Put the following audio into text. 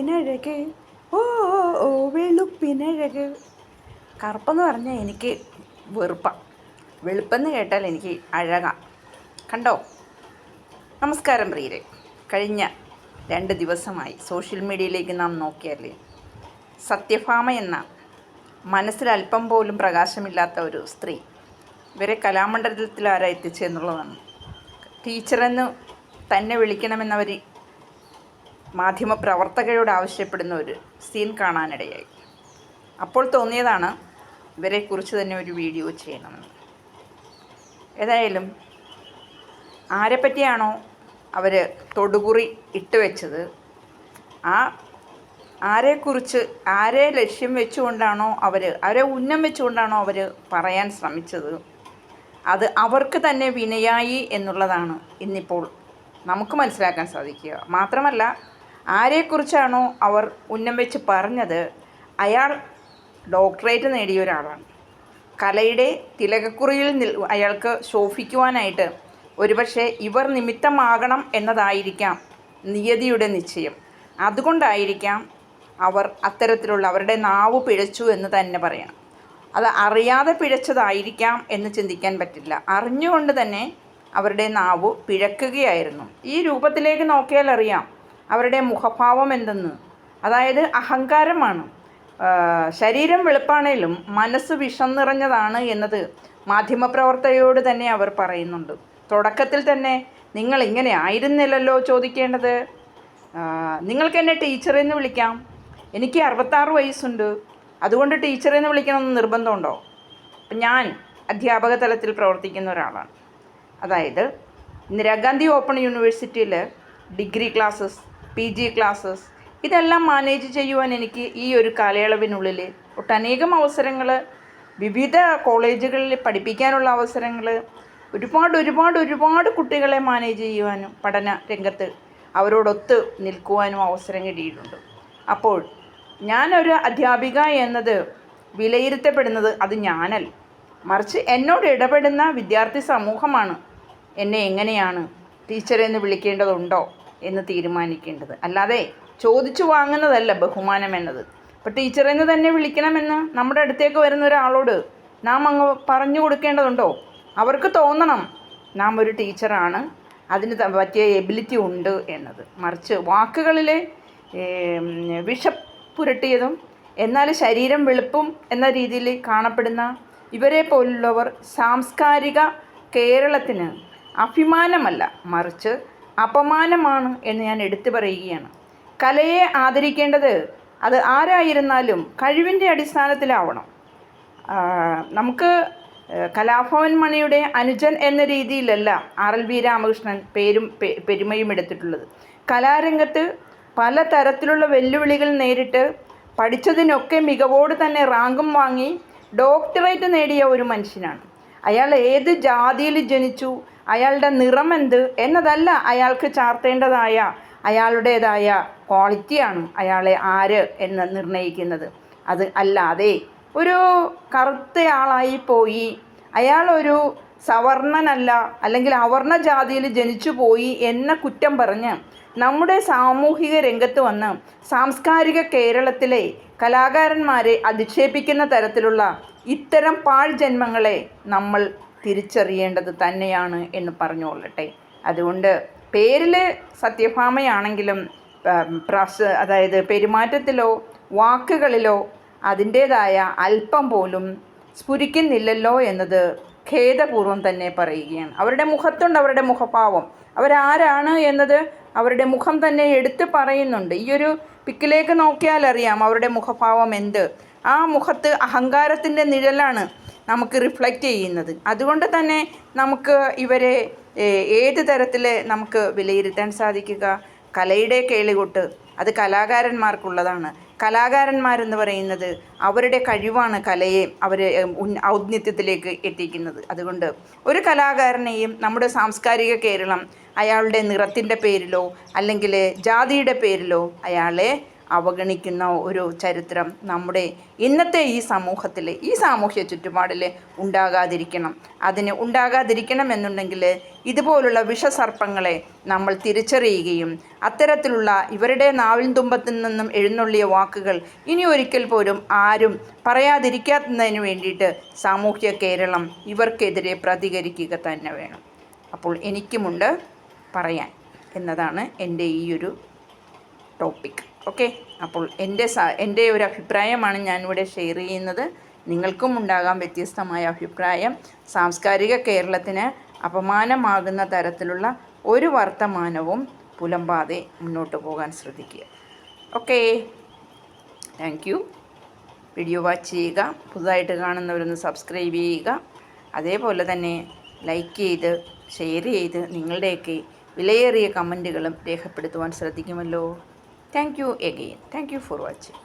വെളുപ്പിനഴക് ഓ ഓ, വെളുപ്പിനഴക്. കറുപ്പെന്ന് പറഞ്ഞാൽ എനിക്ക് വെറുപ്പാണ് വെളുപ്പെന്ന് കേട്ടാൽ എനിക്ക് അഴകാം. കണ്ടോ? നമസ്കാരം പ്രിയരെ. കഴിഞ്ഞ രണ്ട് ദിവസമായി സോഷ്യൽ മീഡിയയിലേക്ക് നാം നോക്കിയാലേ സത്യഭാമ എന്ന മനസ്സിൽ അല്പം പോലും പ്രകാശമില്ലാത്ത ഒരു സ്ത്രീ ഇവരെ കലാമണ്ഡലത്തിൽ ആരാ എത്തിച്ചെന്നുള്ളതാണ് ടീച്ചറെന്ന് തന്നെ വിളിക്കണമെന്നവർ മാധ്യമപ്രവർത്തകരോട് ആവശ്യപ്പെടുന്ന ഒരു സീൻ കാണാനിടയായി. അപ്പോൾ തോന്നിയതാണ് ഇവരെക്കുറിച്ച് തന്നെ ഒരു വീഡിയോ ചെയ്യണമെന്ന്. ഏതായാലും ആരെപ്പറ്റിയാണോ അവർ തൊടുകുറി ഇട്ട് വെച്ചത് ആ ആരെക്കുറിച്ച് ആരെ ലക്ഷ്യം വെച്ചുകൊണ്ടാണോ അവർ അവരെ ഉന്നം വെച്ചുകൊണ്ടാണോ അവർ പറയാൻ ശ്രമിച്ചത് അത് അവർക്ക് തന്നെ വിനയായി എന്നുള്ളതാണ് ഇന്നിപ്പോൾ നമുക്ക് മനസ്സിലാക്കാൻ സാധിക്കുക. മാത്രമല്ല ആരെക്കുറിച്ചാണോ അവർ ഉന്നം വെച്ച് പറഞ്ഞത് അയാൾ ഡോക്ടറേറ്റ് നേടിയ ഒരാളാണ്. കലയുടെ തിലകക്കുറിയിൽ നിൽ അയാൾക്ക് ശോഭിക്കുവാനായിട്ട് ഒരുപക്ഷെ ഇവർ നിമിത്തമാകണം എന്നതായിരിക്കാം നിയതിയുടെ നിശ്ചയം. അതുകൊണ്ടായിരിക്കാം അവർ അത്തരത്തിലുള്ള അവരുടെ നാവ് പിഴച്ചു എന്ന് തന്നെ പറയണം. അത് അറിയാതെ പിഴച്ചതായിരിക്കാം എന്ന് ചിന്തിക്കാൻ പറ്റില്ല. അറിഞ്ഞുകൊണ്ട് തന്നെ അവരുടെ നാവ് പിഴക്കുകയായിരുന്നു. ഈ രൂപത്തിലേക്ക് നോക്കിയാൽ അറിയാം അവരുടെ മുഖഭാവം എന്തെന്ന്? അതായത് അഹങ്കാരമാണ്. ശരീരം വെളുപ്പാണേലും മനസ്സ് വിഷം നിറഞ്ഞതാണ് എന്നത് മാധ്യമപ്രവർത്തകയോട് തന്നെ അവർ പറയുന്നുണ്ട്. തുടക്കത്തിൽ തന്നെ നിങ്ങൾ ഇങ്ങനെ ആയിരുന്നില്ലല്ലോ ചോദിക്കേണ്ടത്? നിങ്ങൾക്ക് എന്നെ ടീച്ചറെന്ന് വിളിക്കാം. എനിക്ക് അറുപത്താറ് വയസ്സുണ്ട്. അതുകൊണ്ട് ടീച്ചറെന്ന് വിളിക്കണമെന്ന് നിർബന്ധമുണ്ടോ? ഞാൻ അധ്യാപക തലത്തിൽ പ്രവർത്തിക്കുന്ന ഒരാളാണ്. അതായത് ഇന്ദിരാഗാന്ധി ഓപ്പൺ യൂണിവേഴ്സിറ്റിയിൽ degree classes P G classes. ഇതെല്ലാം മാനേജ് ചെയ്യുവാൻ എനിക്ക് ഈ ഒരു കാലയളവിനുള്ളിൽ ഒട്ടനേകം അവസരങ്ങൾ വിവിധ കോളേജുകളിൽ പഠിപ്പിക്കാനുള്ള അവസരങ്ങൾ ഒരുപാട് ഒരുപാട് ഒരുപാട് കുട്ടികളെ മാനേജ് ചെയ്യുവാനും പഠന രംഗത്ത് അവരോടൊത്ത് നിൽക്കുവാനും അവസരം കിട്ടിയിട്ടുണ്ട്. അപ്പോൾ ഞാനൊരു അധ്യാപിക എന്നത് വിലയിരുത്തപ്പെടുന്നത് അത് ഞാനല്ല. മറിച്ച് എന്നോട് ഇടപെടുന്ന വിദ്യാർത്ഥി സമൂഹമാണ് എന്നെ എങ്ങനെയാണ് ടീച്ചറെന്ന് വിളിക്കേണ്ടതുണ്ടോ? എന്ന് തീരുമാനിക്കേണ്ടത്. അല്ലാതെ ചോദിച്ചു വാങ്ങുന്നതല്ല ബഹുമാനം എന്നത്. ഇപ്പോൾ ടീച്ചറെന്ന് തന്നെ വിളിക്കണമെന്ന് നമ്മുടെ അടുത്തേക്ക് വരുന്ന ഒരാളോട് നാം അങ്ങ് പറഞ്ഞു കൊടുക്കേണ്ടതുണ്ടോ? അവർക്ക് തോന്നണം നാം ഒരു ടീച്ചറാണ് അതിന് പറ്റിയ എബിലിറ്റി ഉണ്ട് എന്നത്. മറിച്ച് വാക്കുകളിലെ വിഷപ്പുരട്ടിയതും എന്നാൽ ശരീരം വെളുപ്പും എന്ന രീതിയിൽ കാണപ്പെടുന്ന ഇവരെ പോലുള്ളവർ സാംസ്കാരിക കേരളത്തിന് അഭിമാനമല്ല. മറിച്ച് അപമാനമാണ് എന്ന് ഞാൻ എടുത്തു പറയുകയാണ്. കലയെ ആദരിക്കേണ്ടത് അത് ആരായിരുന്നാലും കഴിവിന്റെ അടിസ്ഥാനത്തിലാവണം. നമുക്ക് കലാഭവൻ മണിയുടെ അനുജൻ എന്ന രീതിയിലല്ല ആർ എൽ വി രാമകൃഷ്ണൻ പേരും പെരുമയും എടുത്തിട്ടുള്ളത്. കലാരംഗത്ത് പല തരത്തിലുള്ള വെല്ലുവിളികൾ നേരിട്ട് പഠിച്ചതിനൊക്കെ മികവോട് തന്നെ റാങ്കും വാങ്ങി ഡോക്ടറേറ്റ് നേടിയ ഒരു മനുഷ്യനാണ്. അയാൾ ഏത് ജാതിയിൽ ജനിച്ചു അയാളുടെ നിറം എന്ത് എന്നതല്ല അയാൾക്ക് ചാർത്തേണ്ടതായ അയാളുടേതായ ക്വാളിറ്റിയാണ് അയാളെ ആര് എന്ന് നിർണയിക്കുന്നത്. അത് അല്ലാതെ ഒരു കറുത്തയാളായി പോയി അയാളൊരു സവർണനല്ല അല്ലെങ്കിൽ അവർണ ജാതിയിൽ ജനിച്ചു പോയി എന്ന കുറ്റം പറഞ്ഞ് നമ്മുടെ സാമൂഹിക രംഗത്ത് വന്ന് സാംസ്കാരിക കേരളത്തിലെ കലാകാരന്മാരെ അധിക്ഷേപിക്കുന്ന തരത്തിലുള്ള ഇത്തരം പാഴ് ജന്മങ്ങളെ നമ്മൾ തിരിച്ചറിയേണ്ടത് തന്നെയാണ് എന്ന് പറഞ്ഞുകൊള്ളട്ടെ. അതുകൊണ്ട് പേരിൽ സത്യഭാമയാണെങ്കിലും പ്രാസ് അതായത് പെരുമാറ്റത്തിലോ വാക്കുകളിലോ അതിന്റേതായ അല്പം പോലും സ്ഫുരിക്കുന്നില്ലല്ലോ എന്നത് ഖേദപൂർവം തന്നെ പറയുകയാണ്. അവരുടെ മുഖത്തുണ്ട് അവരുടെ മുഖഭാവം. അവരാരാണ് എന്നത് അവരുടെ മുഖം തന്നെ എടുത്തു പറയുന്നുണ്ട്. ഈ ഒരു പിക്കിലേക്ക് നോക്കിയാൽ അറിയാം അവരുടെ മുഖഭാവം എന്ത്. ആ മുഖത്ത് അഹങ്കാരത്തിന്റെ നിഴലാണ് നമുക്ക് റിഫ്ലക്റ്റ് ചെയ്യുന്നത്. അതുകൊണ്ട് തന്നെ നമുക്ക് ഇവരെ ഏത് തരത്തിൽ നമുക്ക് വിലയിരുത്താൻ സാധിക്കുക? കലയുടെ കേളികൊട്ട് അത് കലാകാരന്മാർക്കുള്ളതാണ്. കലാകാരന്മാരെന്ന് പറയുന്നത് അവരുടെ കഴിവാണ് കലയെ അവർ ഔന്നത്യത്തിലേക്ക് എത്തിക്കുന്നത്. അതുകൊണ്ട് ഒരു കലാകാരനെയും നമ്മുടെ സാംസ്കാരിക കേരളം അയാളുടെ നിറത്തിന്റെ പേരിലോ അല്ലെങ്കിൽ ജാതിയുടെ പേരിലോ അയാളെ അവഗണിക്കുന്ന ഒരു ചരിത്രം നമ്മുടെ ഇന്നത്തെ ഈ സമൂഹത്തിൽ ഈ സാമൂഹ്യ ചുറ്റുപാടിൽ ഉണ്ടാകാതിരിക്കണം. അതിന് ഉണ്ടാകാതിരിക്കണം എന്നുണ്ടെങ്കിൽ ഇതുപോലുള്ള വിഷസർപ്പങ്ങളെ നമ്മൾ തിരിച്ചറിയുകയും അത്തരത്തിലുള്ള ഇവരുടെ നാവിൻ തുമ്പത്തിൽ നിന്നും എഴുന്നള്ളിയ വാക്കുകൾ ഇനി ഒരിക്കൽ പോലും ആരും പറയാതിരിക്കാത്തതിന് വേണ്ടിയിട്ട് സാമൂഹ്യ കേരളം ഇവർക്കെതിരെ പ്രതികരിക്കുക തന്നെ വേണം. അപ്പോൾ എനിക്കുമുണ്ട് പറയാൻ എന്നതാണ് എന്റെ ഈ ഒരു ടോപ്പിക്. ഓക്കെ അപ്പോൾ എന്റെ എന്റെ ഒരു അഭിപ്രായമാണ് ഞാനിവിടെ ഷെയർ ചെയ്യുന്നത്. നിങ്ങൾക്കും ഉണ്ടാകാം വ്യത്യസ്തമായ അഭിപ്രായം. സാംസ്കാരിക കേരളത്തിന് അപമാനമാകുന്ന തരത്തിലുള്ള ഒരു വർത്തമാനവും പുലമ്പാതെ മുന്നോട്ട് പോകാൻ ശ്രദ്ധിക്കുക. Okay thank you video watch ചെയ്യുക പുതുതായിട്ട് കാണുന്നവരൊന്ന് സബ്സ്ക്രൈബ് ചെയ്യുക. അതേപോലെ തന്നെ ലൈക്ക് ചെയ്ത് ഷെയർ ചെയ്ത് നിങ്ങളുടെയൊക്കെ വിലയേറിയ കമന്റുകളും രേഖപ്പെടുത്തുവാൻ ശ്രദ്ധിക്കുമല്ലോ. Thank you again thank you for watching